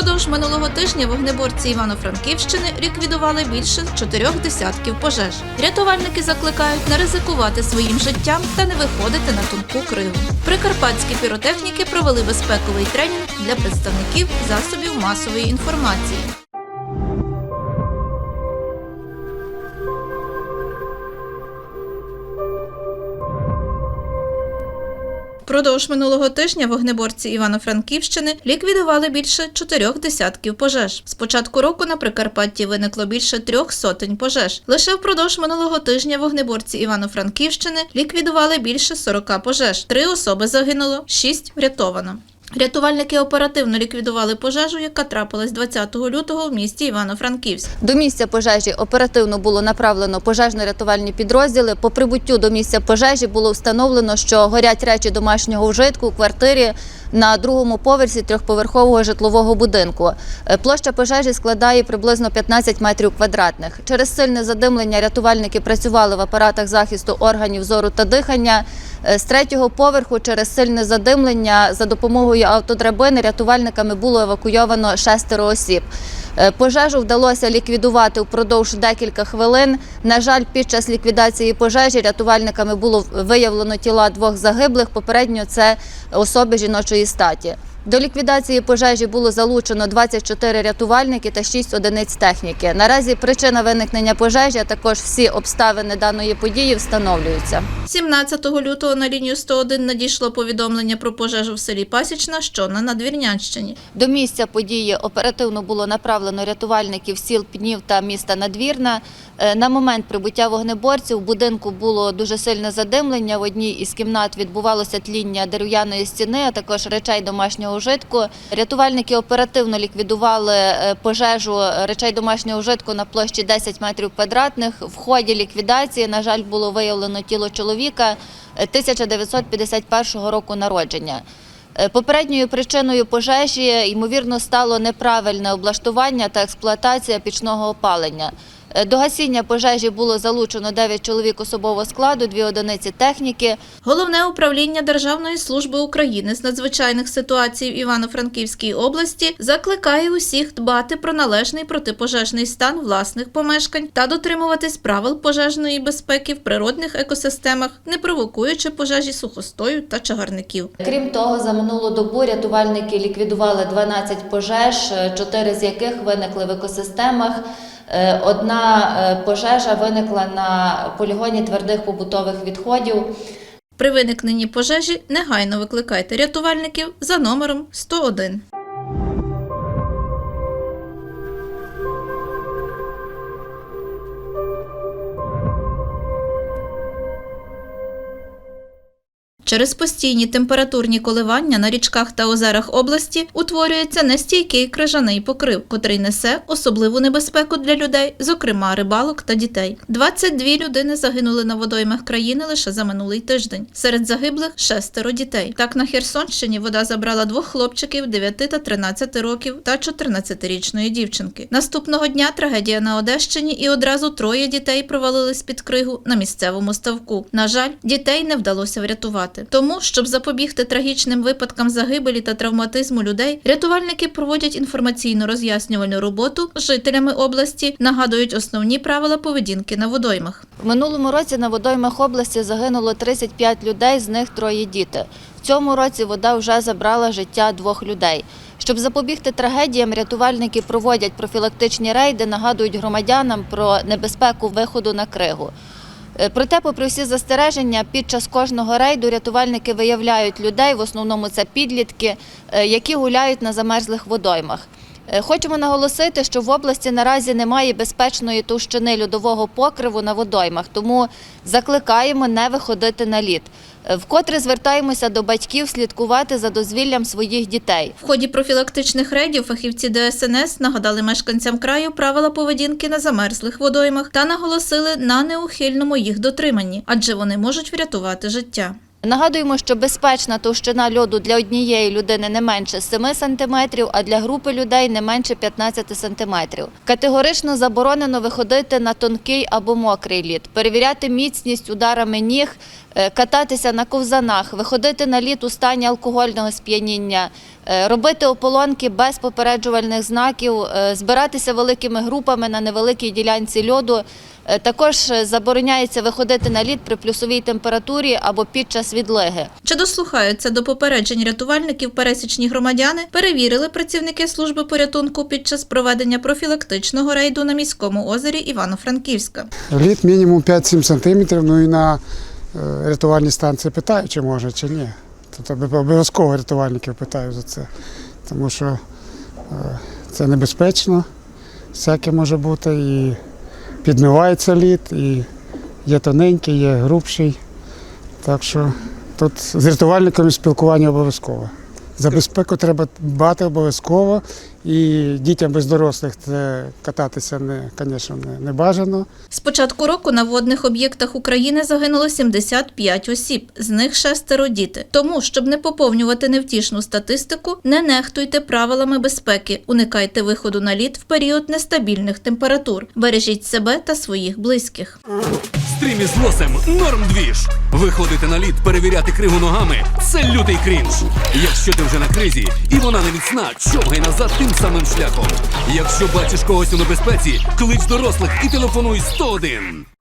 Впродовж минулого тижня вогнеборці Івано-Франківщини ліквідували більше чотирьох десятків пожеж. Рятувальники закликають не ризикувати своїм життям та не виходити на тонку криву. Прикарпатські піротехніки провели безпековий тренінг для представників засобів масової інформації. Продовж минулого тижня вогнеборці Івано-Франківщини ліквідували більше чотирьох десятків пожеж. З початку року на Прикарпатті виникло більше трьох сотень пожеж. Лише впродовж минулого тижня вогнеборці Івано-Франківщини ліквідували більше 40 пожеж. Три особи загинуло, шість врятовано. Рятувальники оперативно ліквідували пожежу, яка трапилась 20 лютого в місті Івано-Франківськ. До місця пожежі оперативно було направлено пожежно-рятувальні підрозділи. По прибуттю до місця пожежі було встановлено, що горять речі домашнього вжитку у квартирі на другому поверсі трьохповерхового житлового будинку. Е, Площа пожежі складає приблизно 15 метрів квадратних. Через сильне задимлення рятувальники працювали в апаратах захисту органів зору та дихання. Е, З третього поверху через сильне задимлення за допомогою автодрабини рятувальниками було евакуйовано шестеро осіб. Е, Пожежу вдалося ліквідувати впродовж декілька хвилин. На жаль, під час ліквідації пожежі рятувальниками було виявлено тіла двох загиблих. Попередньо це особи жіночої статі. До ліквідації пожежі було залучено 24 рятувальники та 6 одиниць техніки. Наразі причина виникнення пожежі, а також всі обставини даної події встановлюються. 17 лютого на лінію 101 надійшло повідомлення про пожежу в селі Пасічна, що на Надвірнянщині. До місця події оперативно було направлено рятувальників сіл Пнів та міста Надвірна. Е, На момент прибуття вогнеборців у будинку було дуже сильне задимлення. В одній із кімнат відбувалося тління дерев'яної стіни, а також речей домашнього вжитку. Рятувальники оперативно ліквідували е, пожежу речей домашнього вжитку на площі 10 метрів квадратних. В ході ліквідації, на жаль, було виявлено тіло чоловіка е, 1951 року народження. Е, Попередньою причиною пожежі, ймовірно, стало неправильне облаштування та експлуатація пічного опалення. Е, До гасіння пожежі було залучено 9 чоловік особового складу, дві одиниці техніки. Головне управління Державної служби України з надзвичайних ситуацій в Івано-Франківській області закликає усіх дбати про належний протипожежний стан власних помешкань та дотримуватись правил пожежної безпеки в природних екосистемах, не провокуючи пожежі сухостою та чагарників. Крім того, за минулу добу рятувальники ліквідували 12 пожеж, 4 з яких виникли в екосистемах. Е, Одна е, пожежа виникла на полігоні твердих побутових відходів. При виникненні пожежі негайно викликайте рятувальників за номером 101. Через постійні температурні коливання на річках та озерах області утворюється нестійкий крижаний покрив, котрий несе особливу небезпеку для людей, зокрема рибалок та дітей. 22 людини загинули на водоймах країни лише за минулий тиждень. Серед загиблих шестеро дітей. Так на Херсонщині вода забрала двох хлопчиків 9 та 13 років та 14-річної дівчинки. Наступного дня трагедія на Одещині і одразу троє дітей провалились під кригу на місцевому ставку. На жаль, дітей не вдалося врятувати. Тому, щоб запобігти трагічним випадкам загибелі та травматизму людей, рятувальники проводять інформаційно роз'яснювальну роботу жителями області, нагадують основні правила поведінки на водоймах. В минулому році на водоймах області загинуло 35 людей, з них троє діти. В цьому році вода вже забрала життя двох людей. Щоб запобігти трагедіям, рятувальники проводять профілактичні рейди, нагадують громадянам про небезпеку виходу на кригу. Е, Проте, попри всі застереження, під час кожного рейду рятувальники виявляють людей, в основному це підлітки, е, які гуляють на замерзлих водоймах. Е, Хочемо наголосити, що в області наразі немає безпечної товщини льодового покриву на водоймах, тому закликаємо не виходити на лід. Е, Вкотре звертаємося до батьків слідкувати за дозвіллям своїх дітей. В ході профілактичних рейдів фахівці ДСНС нагадали мешканцям краю правила поведінки на замерзлих водоймах та наголосили на неухильному їх дотриманні, адже вони можуть врятувати життя. Нагадуємо, що безпечна товщина льоду для однієї людини не менше 7 см, а для групи людей не менше 15 см. Категорично заборонено виходити на тонкий або мокрий лід, перевіряти міцність ударами ніг, е, кататися на ковзанах, виходити на лід у стані алкогольного сп'яніння, робити ополонки без попереджувальних знаків, е, збиратися великими групами на невеликій ділянці льоду. Е, Також е, забороняється виходити на лід при плюсовій температурі або під час відлиги. Чи дослухаються до попереджень рятувальників пересічні громадяни, перевірили працівники служби порятунку під час проведення профілактичного рейду на міському озері Івано-Франківська. Лід мінімум 5-7 сантиметрів, ну і на е, рятувальній станції питаю, чи може, чи ні. Тобто обов'язково рятувальників питаю за це. Тому що е, це небезпечно, всяке може бути, і підмивається лід, і є тоненький, є грубший. Так що тут з рятувальниками спілкування обов'язково. За безпеку треба дбати обов'язково. І дітям без дорослих це кататися не, звісно, не, не бажано. З початку року на водних об'єктах України загинуло 75 осіб, з них шестеро діти. Тому, щоб не поповнювати невтішну статистику, не нехтуйте правилами безпеки, уникайте виходу на лід в період нестабільних температур, бережіть себе та своїх близьких. Стрімі з лосем норм двіж. Виходити на лід, перевіряти криву ногами це лютий крінж. Якщо ти вже на кризі і вона не міцна, човгай назад тим самим шляхом. Якщо бачиш когось у небезпеці, клич дорослих і телефонуй 101. –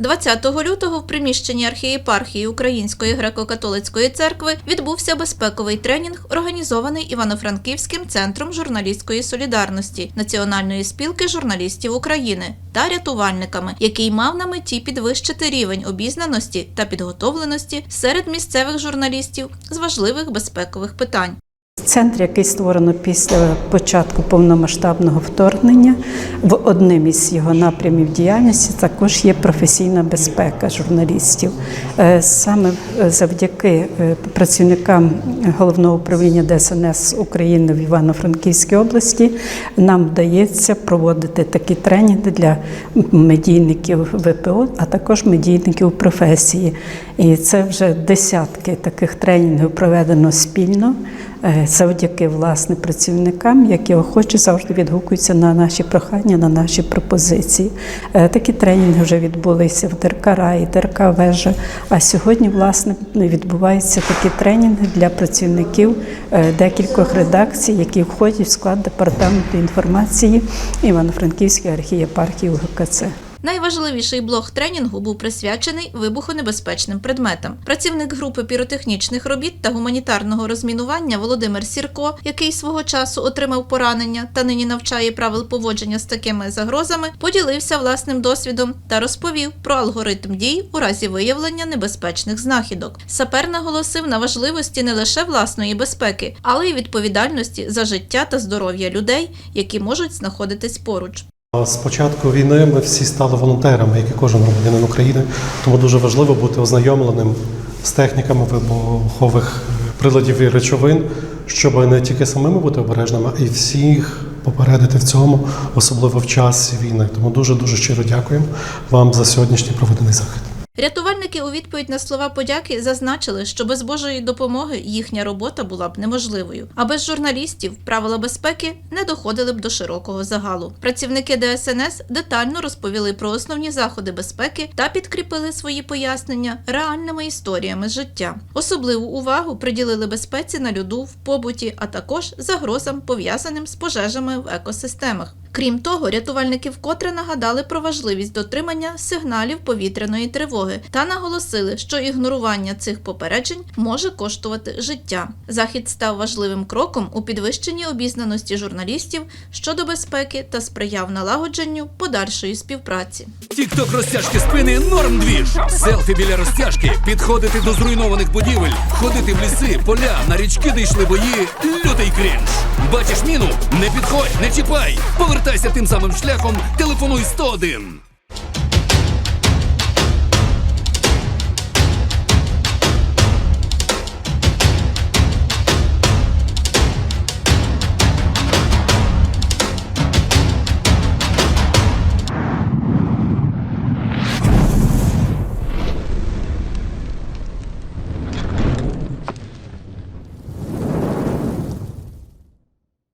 20 лютого в приміщенні архієпархії Української греко-католицької церкви відбувся безпековий тренінг, організований Івано-Франківським центром журналістської солідарності Національної спілки журналістів України та рятувальниками, який мав на меті підвищити рівень обізнаності та підготовленості серед місцевих журналістів з важливих безпекових питань. Центр, який створено після початку повномасштабного вторгнення, в одним із його напрямів діяльності також є професійна безпека журналістів. Е, Саме завдяки е, працівникам головного управління ДСНС України в Івано-Франківській області нам вдається проводити такі тренінги для медійників ВПО, а також медійників професії. І це вже десятки таких тренінгів проведено спільно е, завдяки власне працівникам, які охоче завжди відгукуються на наші прохання, на наші пропозиції. Е, Такі тренінги вже відбулися в ДРК «Рай», ДРК Вежа. А сьогодні, власне, відбуваються такі тренінги для працівників е, декількох редакцій, які входять в склад департаменту інформації Івано-Франківської архієпархії УГКЦ. Найважливіший блок тренінгу був присвячений вибухонебезпечним предметам. Працівник групи піротехнічних робіт та гуманітарного розмінування Володимир Сірко, який свого часу отримав поранення та нині навчає правил поводження з такими загрозами, поділився власним досвідом та розповів про алгоритм дій у разі виявлення небезпечних знахідок. Сапер наголосив на важливості не лише власної безпеки, але й відповідальності за життя та здоров'я людей, які можуть знаходитись поруч. З початку війни ми всі стали волонтерами, як і кожен громадянин України. Тому дуже важливо бути ознайомленим з техніками вибухових приладів і речовин, щоб не тільки самими бути обережними, а й всіх попередити в цьому, особливо в час війни. Тому дуже дуже щиро дякуємо вам за сьогоднішній проведений захід. Рятувальники у відповідь на слова подяки зазначили, що без Божої допомоги їхня робота була б неможливою, а без журналістів правила безпеки не доходили б до широкого загалу. Працівники ДСНС детально розповіли про основні заходи безпеки та підкріпили свої пояснення реальними історіями життя. Особливу увагу приділили безпеці на льоду в побуті, а також загрозам пов'язаним з пожежами в екосистемах. Крім того, рятувальники вкотре нагадали про важливість дотримання сигналів повітряної тривоги та наголосили, що ігнорування цих попереджень може коштувати життя. Захід став важливим кроком у підвищенні обізнаності журналістів щодо безпеки та сприяв налагодженню подальшої співпраці. Тікток розтяжки спини норм двіж. Селфі біля розтяжки, підходити до зруйнованих будівель, ходити в ліси, поля, на річки, де йшли бої. Лютий крінж. Бачиш міну? Не підходь, не чіпай. Повертайся тим самим шляхом, телефонуй 101.